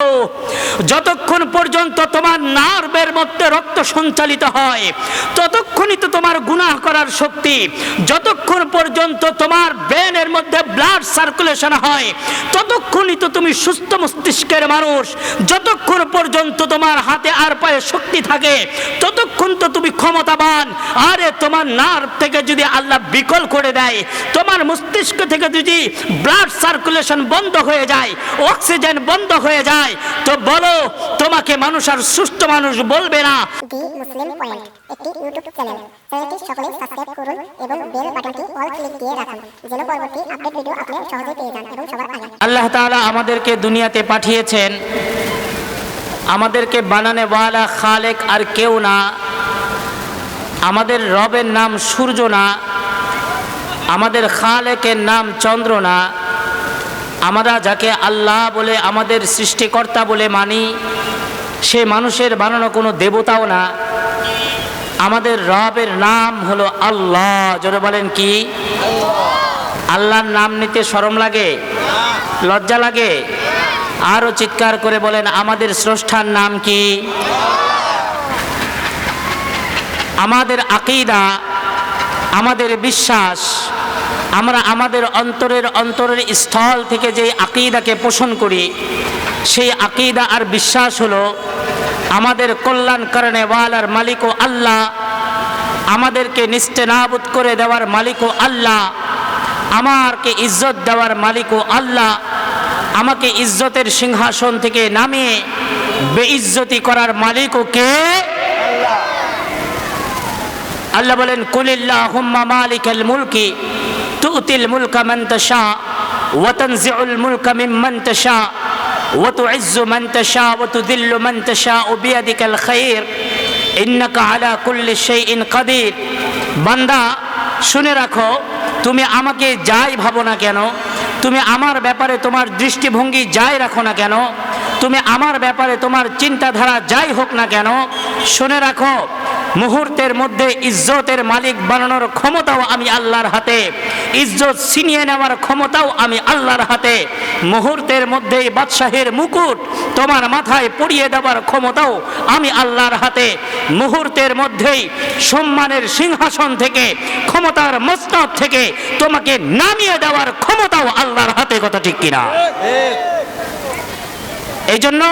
Oh. যতক্ষণ পর্যন্ত তোমার নার্ভের মধ্যে রক্ত সঞ্চালিত হয়, ততক্ষণই তো তোমার গুনাহ করার শক্তি। যতক্ষণ পর্যন্ত তোমার ব্রেনের মধ্যে ব্লাড সার্কুলেশন হয়, ততক্ষণই তো তুমি সুস্থ মস্তিষ্কের মানুষ। যতক্ষণ পর্যন্ত তোমার হাতে আর পায়ে শক্তি থাকে, ততক্ষণ তো তুমি ক্ষমতাবান। আরে তোমার নার্ভ থেকে যদি আল্লাহ বিকল করে দেয়, তোমার মস্তিষ্ক থেকে যদি ব্লাড সার্কুলেশন বন্ধ হয়ে যায়, অক্সিজেন বন্ধ হয়ে যায় তো বলো তোমাকে মানুষ আর সুস্থ মানুষ বলবে না। দি মুসলিম পয়েন্ট একটি ইউটিউব চ্যানেল। চ্যানেলটি সকলেই সাবস্ক্রাইব করুন এবং বেল বাটনটি অল ক্লিক দিয়ে রাখুন যেন পরবর্তী আপডেট ভিডিও আপনি সহজেই পেয়ে যান এবং সবার আগে। আল্লাহ তাআলা আমাদেরকে দুনিয়াতে পাঠিয়েছেন। আমাদেরকে বানানে ওয়ালা খালেক আর কেউ না। আমাদের রবের নাম সূর্য না। আমাদের খালেকের নাম চন্দ্র না। আমরা যাকে আল্লাহ বলে, আমাদের সৃষ্টিকর্তা বলে মানি, সে মানুষের বানানো কোনো দেবতাও না। আমাদের রবের নাম হলো আল্লাহ। জোরে বলেন কি? আল্লাহর নাম নিতে শরম লাগে? লজ্জা লাগে? আরও চিৎকার করে বলেন, আমাদের স্রষ্টার নাম কি? আমাদের আকিদা, আমাদের বিশ্বাস আমরা আমাদের অন্তরের অন্তরের স্থল থেকে যে আকিদাকে পোষণ করি, সেই আকিদা আর বিশ্বাস হলো আমাদের কল্যাণ কারণে ওয়ালার ও আল্লাহ, আমাদেরকে নিস্তেনাবুদ করে দেওয়ার মালিক ও আল্লাহ, আমারকে ইজ্জত দেওয়ার মালিক ও আল্লাহ, আমাকে ইজ্জতের সিংহাসন থেকে নামিয়ে বেইজ্জতি করার মালিকও কে? আল্লাহ। বলেন কুলিল্লাহ হুম্মা মালিকাল মুলকি। তুতিল মুলকা মান তাশা, ওয়া তানজিউল মুলকা মিম্মান তাশা, ওয়া তুইজ্জু মান তাশা, ওয়া তুযিল্লু মান তাশা বিয়াদিকাল খায়র ইন্নাকা আলা কুল্লি শাইইন কাদির। বান্দা, শুনে রাখো, তুমি আমাকে যাই ভাবো না কেন, তুমি আমার ব্যাপারে তোমার দৃষ্টিভঙ্গি যাই রাখো না কেন, তুমি আমার ব্যাপারে তোমার চিন্তাধারা যাই হোক না কেন, শুনে রাখো মুহূর্তের মধ্যে ইজ্জতের মালিক বানানোর ক্ষমতাও আমি আল্লাহর হাতে। ইজ্জত ছিনিয়ে নেওয়ার ক্ষমতাও আমি আল্লাহর হাতে। মুহূর্তের মধ্যেই বাদশাহের মুকুট তোমার মাথায় পড়িয়ে দেওয়ার ক্ষমতাও আমি আল্লাহর হাতে। মুহূর্তের মধ্যেই সম্মানের সিংহাসন থেকে ক্ষমতার মস্তক থেকে তোমাকে নামিয়ে দেওয়ার ক্ষমতাও আল্লাহর হাতে কথা ঠিক কিনা? এই জন্য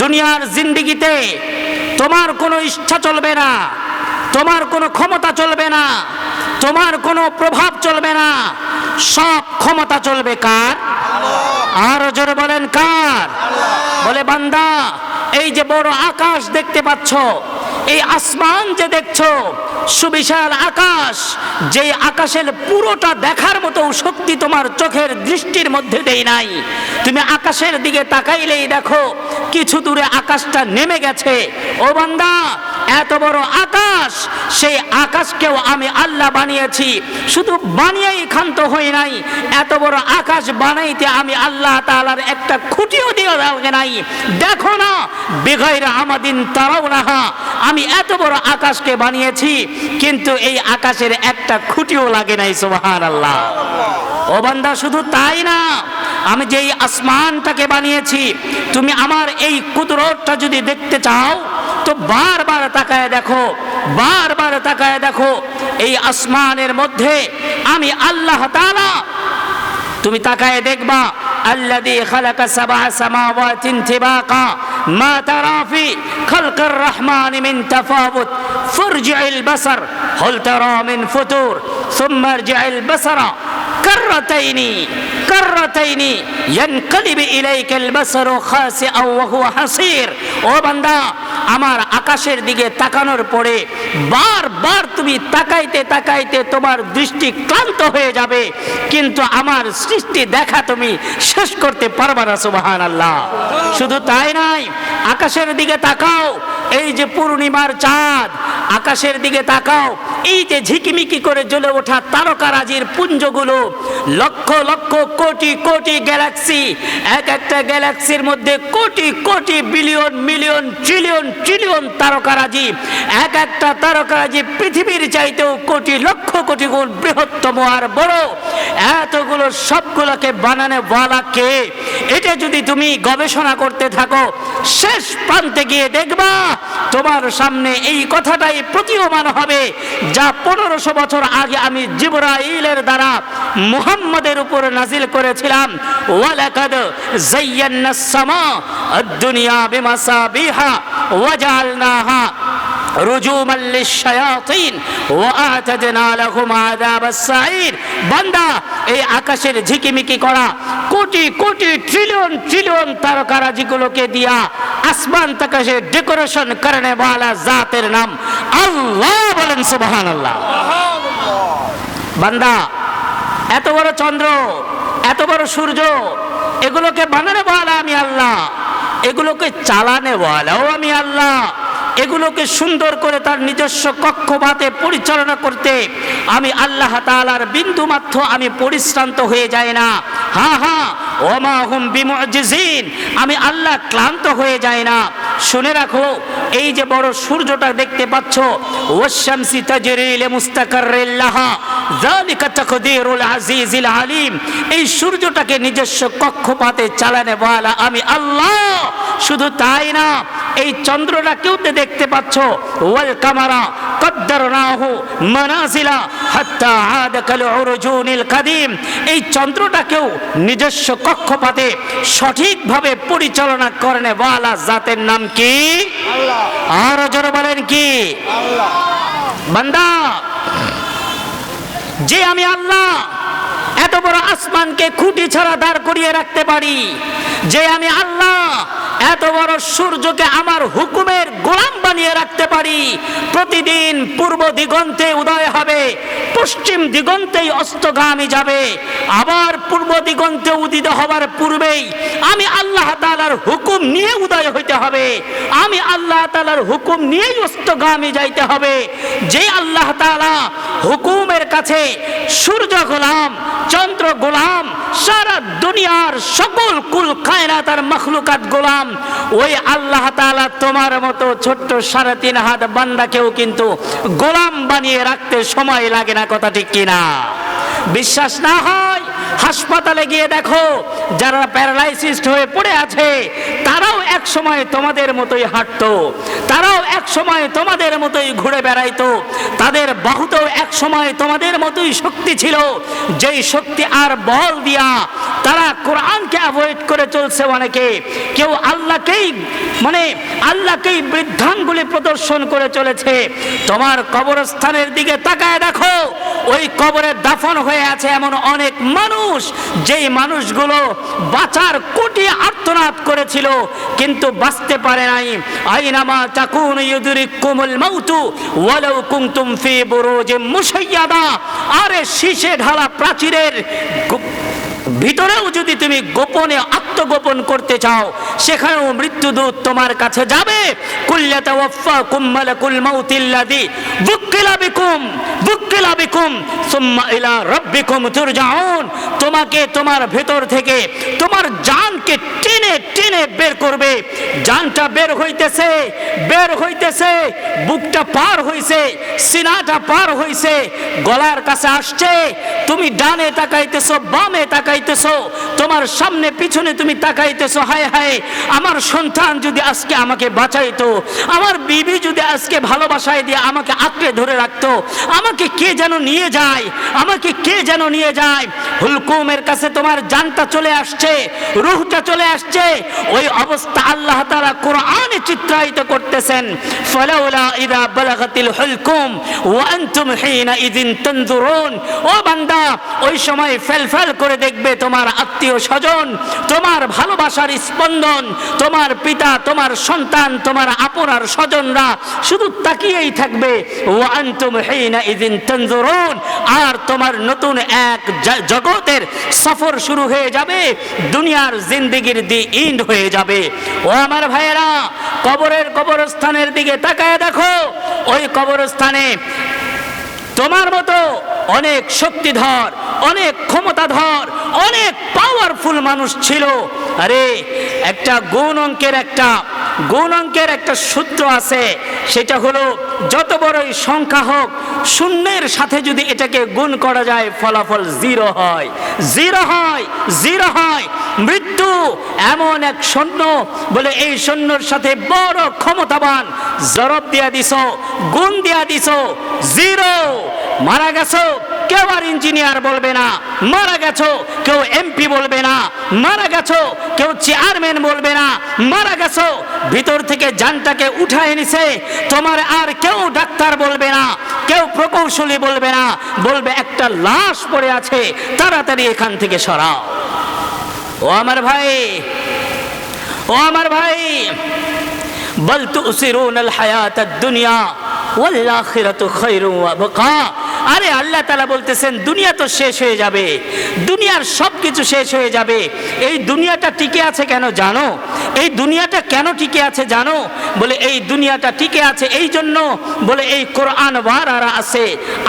দুনিয়ার জিন্দিগিতে তোমার কোনো ইচ্ছা চলবে না। তোমার কোনো ক্ষমতা চলবে না। তোমার কোনো প্রভাব চলবে না। সব ক্ষমতা চলবে কার? আর জোরে বলেন কার? বলে বান্দা, এই যে বড় আকাশ দেখতে পাচ্ছ এই আসমান যে দেখছ, সুবিশাল আকাশ যে আকাশের পুরোটা দেখার মতো শক্তি তোমার চোখের দৃষ্টির মধ্যে দেই নাই। তুমি আকাশের দিকে তাকাইলেই দেখো, কিছু দূরে আকাশটা নেমে গেছে। ও বান্দা এত বড় আকাশ, সেই আকাশকেও আমি আল্লাহ বানিয়েছি। শুধু বানিয়েই ক্ষান্ত হই নাই, এত বড় আকাশ বানাইতে আমি আল্লাহ তাআলার একটা খুঁটিও দিয়ে দাও নাই। দেখো না, বেগাইরা আমাদিন তারাও না আমি এত বড় আকাশকে বানিয়েছি, কিন্তু এই আকাশের একটা খুঁটিও লাগে নাই সুবহান আল্লাহ ও বান্দা, শুধু তাই না, আমি যেই আসমানটাকে বানিয়েছি, তুমি আমার এই কুদরতটা যদি দেখতে চাও তো বারবার তাকায় দেখো বারবার তাকায় দেখো এই আসমানের মধ্যে আমি আল্লাহ তাআলা তুমি তাকায় দেখবা الذي خلق سبع سماوات طباقا ما ترى في خلق الرحمن من تفاوت فارجع البصر هل ترى من فتور ثم ارجع البصر كرتين كرتين ينقلب إليك البصر خاسئا وهو حصير ও বান্দা আমার আকাশের দিকে তাকানোর পরে বারবার তুমি তাকাইতে তাকাইতে তোমার দৃষ্টি ক্লান্ত হয়ে যাবে। কিন্তু আমার সৃষ্টি দেখা তুমি শেষ করতে পারবা না সুবাহান আল্লাহ শুধু তাই নাই আকাশের দিকে তাকাও এই যে পূর্ণিমার চাঁদ, আকাশের দিকে তাকাও, এই যে ঝিকিমিকি করে জ্বলে ওঠা তারকারাজির পুঞ্জগুলো, লক্ষ লক্ষ কোটি কোটি গ্যালাক্সি, এক একটা গ্যালাক্সির মধ্যে crore crore billion, million, trillion trillion তারকারাজি, এক একটা তারকারাজি পৃথিবীর চাইতেও কোটি লক্ষ কোটি গুণ বৃহত্তম আর বড়। এতগুলো সবগুলোকে বানানো বলা কে? এটা যদি তুমি গবেষণা করতে থাকো, শেষ প্রান্তে গিয়ে দেখবা তোমার সামনে এই কথাটাই প্রতীয়মান হবে, যা পনেরোশো বছর আগে আমি জিবরাইলের দ্বারা মুহাম্মদের উপর নাজিল করেছিলাম। ওয়ালাকাদ জাইয়ান্নাস সামা আদ-দুনিয়া বিমাসাবিহা ওয়াজআলনাহা রুজুমান লিশ-শায়াতিন ওয়া আ'তাদনা লাহুম আযাবাস সাঈর বান্দা এই আকাশের ঝিকিমিকি করা কোটি কোটি ট্রিলিয়ন ট্রিলিয়ন তারকারাজিগুলোকে দিয়া আসমান তাকাশে ডেকোরেশন করনে वाला জাতের নাম আল্লাহ বলেন সুবহানাল্লাহ বান্দা এত বড় চন্দ্র এত বড় সূর্য এগুলোকে বানানে বলা আমি আল্লাহ এগুলোকে চালানে বলাও আমি আল্লাহ এগুলোকে সুন্দর করে তার নিজস্ব কক্ষপাতে পরিচালনা করতে আমি আল্লাহ তালার বিন্দু মাত্র আমি পরিশ্রান্ত হয়ে যায় না। হা হ্যাঁ ওমা হুম বিমুজিজিন। আমি আল্লাহ ক্লান্ত হয়ে যায় না। শুনে রাখো, এই যে বড় সূর্যটা দেখতে পাচ্ছ ওয়াশামসি তাজরিল লিমুস্তাকাররিল আলিম এই সূর্যটাকে নিজস্ব কক্ষপাতে চালানে বলা আমি আল্লাহ শুধু তাই না এই চন্দ্রটাকেও তো দেখতে পাচ্ছ? ওয়াল কামারা কদ্দারনাহু মানাজিলা হাত্তা আদ কাল উরজুনিল কাদিম এই চন্দ্রটাকেও নিজস্ব কক্ষপাতে সঠিকভাবে পরিচালনা করেন ওয়ালা জাতের নাম কি? আর জোরে বলেন কি? বান্দা যে আমি আল্লাহ বড় আসমানকে খুঁটি ছাড়া দাঁড় করিয়ে রাখতে পারি। যে আমি আল্লাহ, এত বড় সূর্যকে আমার হুকুমের গোলাম বানিয়ে রাখতে পারি। প্রতিদিন পূর্ব দিগন্তে উদয় হবে, পশ্চিম দিগন্তেই অস্তগামী যাবে। আবার পূর্ব দিগন্তে উদিত হবার পূর্বেই আমি আল্লাহ তাআলার হুকুম নিয়ে উদয় হইতে হবে। আমি আল্লাহ তাআলার হুকুম নিয়েই অস্তগামী যাইতে হবে। যে আল্লাহ তাআলা হুকুমের কাছে সূর্য গোলাম চন্দ্র গোলাম, সারা দুনিয়ার সকল কুল কায়নাত মখলুকাত গোলাম। ওই আল্লাহ তাআলা তোমার মতো ছোট্ট সাড়ে তিন হাত বান্দাকেও কিন্তু গোলাম বানিয়ে রাখতে সময় লাগে না, কথা ঠিক কিনা? বিশ্বাস না হয়? হাসপাতালে গিয়ে দেখো, যারা প্যারালাইসিস হয়ে পড়ে আছে, তারাও এক সময় তোমাদের মতোই হাঁটতো, তারাও এক সময় তোমাদের মতোই ঘুরে বেড়াইতো, তাদের বাহুতেও এক সময় তোমাদের মতোই শক্তি ছিল, যেই শক্তি আর বল দিয়া তারা কোরআনকে অ্যাভয়েড করে চলছে অনেকে, কেউ আল্লাহকেই মানে আল্লাহকেই বৃদ্ধাঙ্গুলি প্রদর্শন করে চলেছে, তোমার কবরস্থানের দিকে তাকায় দেখো, ওই কবরে দাফন হয়ে আছে এমন অনেক মানুষ যেই মানুষগুলো বাঁচার কোটি আর্তনাদ করেছিল, কিন্তু বাঁচতে পারে নাই। আইনামা তাকুন ইউদরিকুমুল মাউতু, ওয়ালাউ কুমতুম ফি বুরুজ মুশাইয়াদা। আরে শীষে ঢালা প্রাচীরের ভিতরেও যদি তুমি গোপনে আত্মগোপন করতে চাও, সেখানেও মৃত্যুদূত তোমার কাছে যাবে। কুল্লাতা ওয়াফা কুম্মালাকুল মাউতিল্লাদি বুক্কিলা বিকুম বুক্কিলা বিকুম সুম্মা ইলা তুরজাউন। তোমাকে তোমার ভেতর থেকে তোমার জানকে টেনে টেনে বের করবে। জানটা বের হইতেছে বের হইতেছে, বুকটা পার হইছে, সিনাটা পার হইছে, গলার কাছে আসছে। তুমি ডানে তাকাইতেছো, বামে তাকাইতেছো, তোমার সামনে পিছনে তুমি তাকাইতেছো, হায় হায়, আমার সন্তান যদি আজকে আমাকে বাঁচাইতো, আমার বিবি যদি আজকে ভালোবাসায় দিয়ে আমাকে আঁকড়ে ধরে রাখতো, আমাকে কে যেন নিয়ে যায়, আমাকে কে যেন নিয়ে যায়? হুলকুমের কাছে তোমার জানটা চলে আসছে, রুহটা চলে আসছে। ওই অবস্থা আল্লাহ তাআলা কোরআনে চিত্রায়িত করতেছেন, ফালাউলা ইদা বালাগাতিল হুলকুম, ওয়া হিনা ইদিন তানজুরুন। ও বান্দা, ওই সময় ফেলফেল করে দেখবে তোমার আত্মীয় স্বজন, তোমার ভালোবাসার স্পন্দন, তোমার পিতা, তোমার সন্তান, তোমার আপনার স্বজনরা শুধু তাকিয়েই থাকবে। আর তোমার নতুন এক জগতের সফর শুরু হয়ে যাবে, দুনিয়ার জিন্দিগির দি ইন্ড হয়ে যাবে। ও আমার ভাইয়েরা, কবরের কবরস্থানের দিকে তাকায় দেখো, ওই কবরস্থানে তোমার মতো অনেক শক্তিধর অনেক ক্ষমতাধর, অনেক পাওয়ারফুল মানুষ ছিল। আরে, একটা গুণ অঙ্কের একটা, গুণ অঙ্কের একটা সূত্র আছে, সেটা হলো যত বড়ই সংখ্যা হোক, শূন্যের সাথে যদি এটাকে গুণ করা যায়, ফলাফল জিরো হয়। জিরো হয় জিরো হয়, মৃত্যু এমন এক সৈন্য বলে এই সৈন্যর সাথে বড় ক্ষমতাবান জরব দিয়া দিছ, গুণ দিয়া দিছ জিরো মারা গেছো কেউ আর ইঞ্জিনিয়ার বলবে না, মারা গেছো, কেউ এমপি বলবে না, মারা গেছো, কেউ চেয়ারম্যান বলবে না, মারা গেছো। ভিতর থেকে জানটাকে উঠায় নিছে, তোমার আর কেউ ডাক্তার বলবে না, কেউ প্রকৌশলী বলবে না, বলবে একটা লাশ পড়ে আছে, তাড়াতাড়ি এখান থেকে সরাও। ও আমার ভাই, ও আমার ভাই, বল তুসিরুন আল হায়াত দুনিয়া ওয়াল আখিরাতু খায়রু আরে আল্লাহ তালা বলতেছেন দুনিয়া তো শেষ হয়ে যাবে। দুনিয়ার সব কিছু শেষ হয়ে যাবে। এই দুনিয়াটা টিকে আছে কেন জানো? এই দুনিয়াটা কেন টিকে আছে জানো? বলে, এই দুনিয়াটা টিকে আছে এই জন্য বলে, এই কোরআন ওয়ালারা আছে।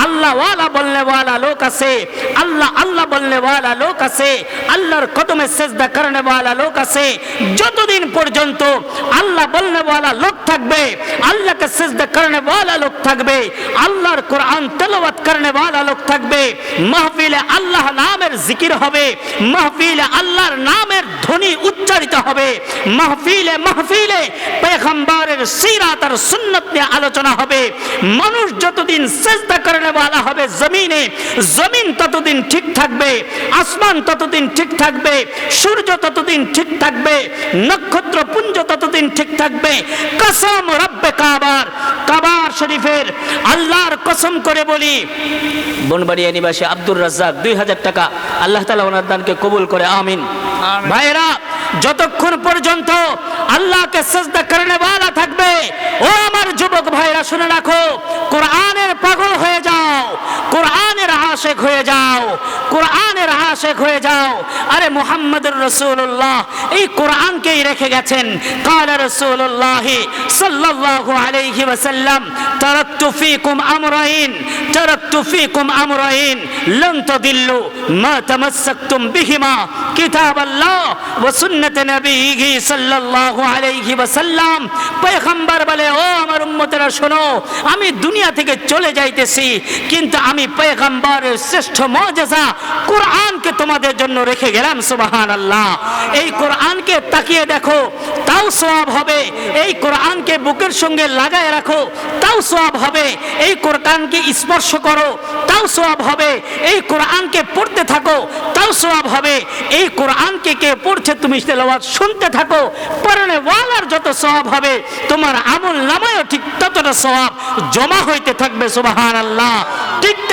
আল্লাহ ওয়ালা বললে ওয়ালা লোক আছে। আল্লাহ আল্লাহ বললে ওয়ালা লোক আছে। আল্লাহর কদমে সেজদা করনে ওয়ালা লোক আছে। যতদিন পর্যন্ত আল্লাহ বলনে ওয়ালা লোক থাকবে, আল্লাহকে সেজদা করনে ওয়ালা লোক থাকবে, আল্লাহর কোরআন তেলাওয়াত করনে ওয়ালা লোক থাকবে, মাহফিলে আল্লাহ নামের জিকির হবে, মাহফিলে আল্লাহর নামের ধ্বনি উচ্চারিত হবে, মাহফিলে মাহফিলে পেগম্বরের সিরাত আর সুন্নত নিয়ে আলোচনা হবে। মানুষ যতদিন সেজদা করনে ওয়ালা হবে জমিনে, জমিন ততদিন ঠিক থাকবে, আসমান ততদিন ঠিক থাকবে, সূর্য ততদিন ঠিক থাকবে, নক্ষত্র পুঞ্জ ততদিন ঠিক থাকবে। কসম রব্বে কাবার কাবার শরীফের আল্লাহর কসম করে বলি, বনবাড়িয়া নিবাসী আব্দুর রাজ্জাক দুই হাজার টাকা আল্লাহ তালা ওনার দানকে কবুল করে আমিন ভাইরা যতক্ষণ পর্যন্ত আল্লাহকে সেজদা করনে ওয়ালা থাকবে ও আমার যুবক ভাইরা শুনে রাখো কোরআনের পাগল হয়ে যাও কোরআনের আশেক হয়ে যাও কোরআনের আশেক হয়ে যাও আরে মুহাম্মদুর রাসূলুল্লাহ এই কোরআনকেই রেখে গেছেন قال رسول الله صلى الله عليه وسلم تركت فيكم امرين تركت فيكم امرين لن تضلوا ما تمسكتم بهما كتاب الله وسنة نبيه صلى الله عليه وسلم পয়গম্বর বলে ও আমার উম্মতেরা শোনো আমি দুনিয়া থেকে চলে যাইতেছি কিন্তু আমি পয়গম্বরের শ্রেষ্ঠ মজেজা কোরআনকে তোমাদের জন্য রেখে গেলাম সুবাহান আল্লাহ এই কোরআনকে তাকিয়ে দেখো তাও সওয়াব হবে এই কোরআনকে বুকের সঙ্গে লাগায় রাখো তাও সওয়াব হবে এই কোরআনকে স্পর্শ করো, তাও সোয়াব হবে। এই কোরআনকে পড়তে থাকো, তাও সোয়াব হবে। এই কোরআনকে কে পড়ছে তুমি তেলাওয়াত শুনতে থাকো। পরনে ওয়ালার যত সোয়াব হবে, তোমার আমল নামায়ও ঠিক ততটা সোয়াব জমা হইতে থাকবে সুবাহান আল্লাহ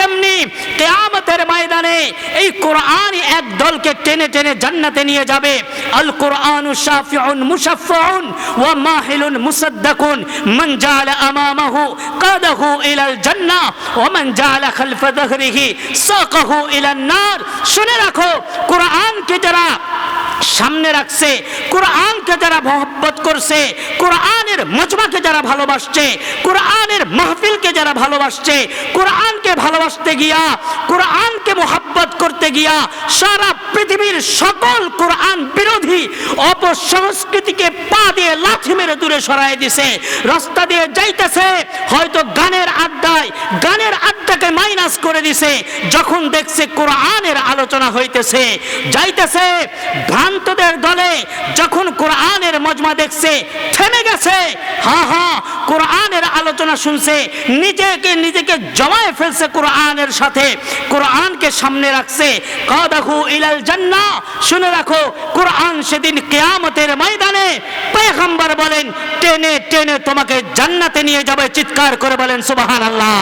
তেমনি কেয়ামতের ময়দানে এই কোরআন এক দলকে টেনে টেনে জান্নাতে নিয়ে যাবে। আল কোরআন শাফিউন মুশাফফাউন ওয়া মাহিলুন মান জাআলা আমামাহু কাদাহু ইলাল জান্নাহ ওয়া মান যাহরিহি সাকাহু ইলান নার। শুনে রাখো যারা সামনে রাখছে, কোরআনকে যারা মহব্বত করছে, কোরআনের মজমাকে যারা ভালোবাসছে, কোরআনের মাহফিলকে যারা ভালোবাসছে, কোরআনকে ভালোবাসতে গিয়া, কোরআনকে মোহাব্বত করতে গিয়া সারা পৃথিবীর সকল কোরআন বিরোধী অপসংস্কৃতিকে পা দিয়ে লাথি মেরে দূরে সরাই দিছে, রাস্তা দিয়ে যাইতেছে, হয়তো গানের আড্ডায়, গানের আড্ডাকে মাইনাস করে দিছে, যখন দেখছে কোরআনের আলোচনা হইতেছে, যাইতেছে, ভ্রান্তদের দলে যখন কোরআনের মজমা দেখছে, থেমে গেছে, হা হা, কোরআনের আলোচনা শুনছে নিজেকে নিজেকে জমায়ে ফেলছে কোরআনের সাথে। কোরআনকে সামনে রাখছে। কাদাহু ইলাল জান্না। শুনে রাখো, কোরআন সেদিন কেয়ামতের ময়দানে পয়গম্বর বলেন, টেনে টেনে তোমাকে জান্নাতে নিয়ে যাবে। চিৎকার করে বলেন, সুবহানাল্লাহ।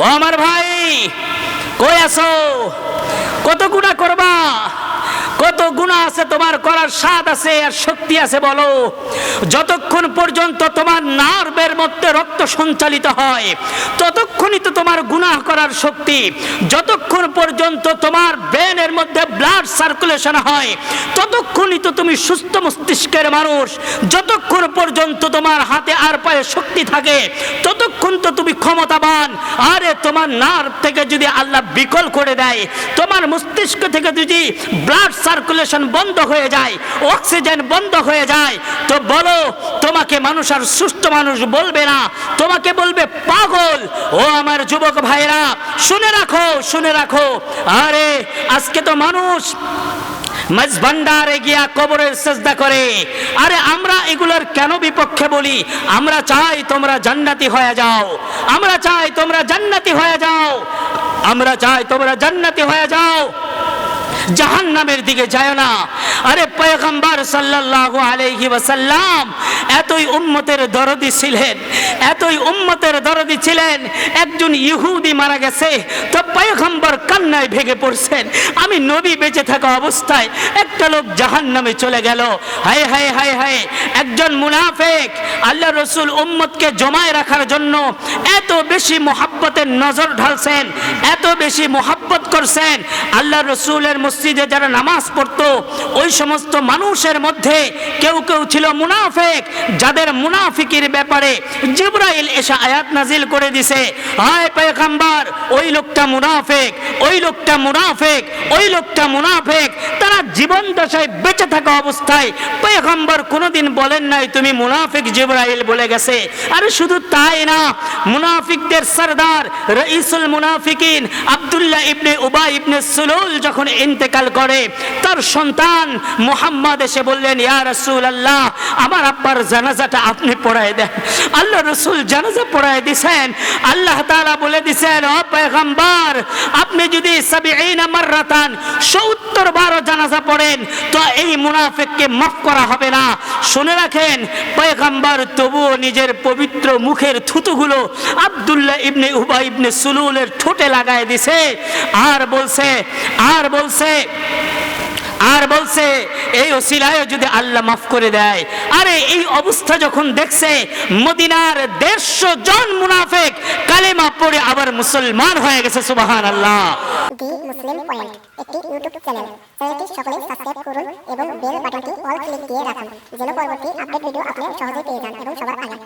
ও আমার ভাই, কই আছো? কত গুণা করবা? কত গুণা আছে, তোমার করার স্বাদ আছে আর শক্তি আছে বলো। যতক্ষণ পর্যন্ত তোমার নার্ভের মধ্যে রক্ত সঞ্চালিত হয়, ততক্ষণই তো তোমার গুনাহ করার শক্তি। যতক্ষণ পর্যন্ত তোমার ব্রেনের মধ্যে ব্লাড সার্কুলেশন হয়, ততক্ষণই তো তুমি সুস্থ মস্তিষ্কের মানুষ। যতক্ষণ পর্যন্ত তোমার হাতে আর পায়ে শক্তি থাকে, ততক্ষণ তো তুমি ক্ষমতাবান। আরে তোমার নার্ভ থেকে যদি আল্লাহ বিকল করে দেয়, তোমার মস্তিষ্ক থেকে যদি ব্লাড সার্কুলেশন বন্ধ হয়ে যায় অক্সিজেন বন্ধ হয়ে যায়, তো বলো, তোমাকে মানুষ আর সুস্থ মানুষ বলবে না, তোমাকে বলবে পাগল। ও আমার যুবক ভাইরা, শুনে রাখো শুনে রাখো। আরে, আজকে তো মানুষ গিয়া কবরের সেজদা করে। আরে, আমরা এগুলোর কেন বিপক্ষে বলি? আমরা চাই তোমরা জান্নাতি হয়ে যাও। আমরা চাই তোমরা জান্নাতি হয়ে যাও। আমরা চাই তোমরা জান্নাতি হয়ে যাও। জাহান নামের দিকে যায় না। আরে পয়গম্বর সাল্লাল্লাহু আলাইহি ওয়াসাল্লাম এতই উম্মতের দরদি ছিলেন, এতই উম্মতের দরদি ছিলেন, একজন ইহুদি মারা গেছে, তো পয়গম্বর কান্নায় ভেঙে পড়ছেন। আমি নবী বেঁচে থাকা অবস্থায় একটা লোক জাহান নামে চলে গেল। হায় হায় হায় হায়, একজন মুনাফেক আল্লাহ রসুল উম্মতকে জমায় রাখার জন্য বেশি মোহাব্বতের নজর ঢালছেন, এত বেশি মোহাব্বত করছেন। আল্লাহ রসুলের মসজিদে যারা নামাজ পড়তো, ওই সমস্ত মানুষের মধ্যে কেউ কেউ ছিল মুনাফেক, যাদের মুনাফিকের ব্যাপারে জিব্রাইল এসে আয়াত নাজিল করে দিছে, হায় পয়গম্বর, ওই লোকটা মুনাফেক, ওই লোকটা মুনাফেক, ওই লোকটা মুনাফেক। তারা জীবন দশায় বেঁচে থাকা অবস্থায় পয়গম্বর কোনোদিন বলেন নাই, তুমি মুনাফিক জিব্রাইল বলে গেছে। আরে শুধু তাই না মুনাফিকদের সরদার, রইসুল মুনাফিকিন আব্দুল্লাহ ইবনে উবাই ইবনে সুলুল যখন ইন্তেকাল করে, তার সন্তান মুহাম্মদ এসে বললেন, ইয়া রাসূল আল্লাহ আমার আব্বার জানাজাটা আপনি পড়ায় দেন। আল্লাহ রসুল জানাজা পড়ায় দিছেন। আল্লাহ তাআলা বলে দিছেন, ও পয়গম্বর, আপনি যদি সাবিঈনা মাররাতান 70 বারও জানাজা পড়েন, তো এই মুনাফিককে মাফ করা হবে না। শুনে রাখেন, পয়গম্বর, তবুও নিজের পবিত্র মুখের থুতুগুলো আব্দুল্লাহ ইবনে উবাই ইবনে সুলুলের ঠোঁটে লাগায় দিছে। আর বলছে আর বলছে আর বলছে, এই ওসিলায় যদি আল্লাহ মাফ করে দেয়। আরে, এই অবস্থা যখন দেখছে, মদিনার দেড়শো জন মুনাফেক কালেমা পড়ে আবার মুসলমান হয়ে গেছে সুবাহান আল্লাহ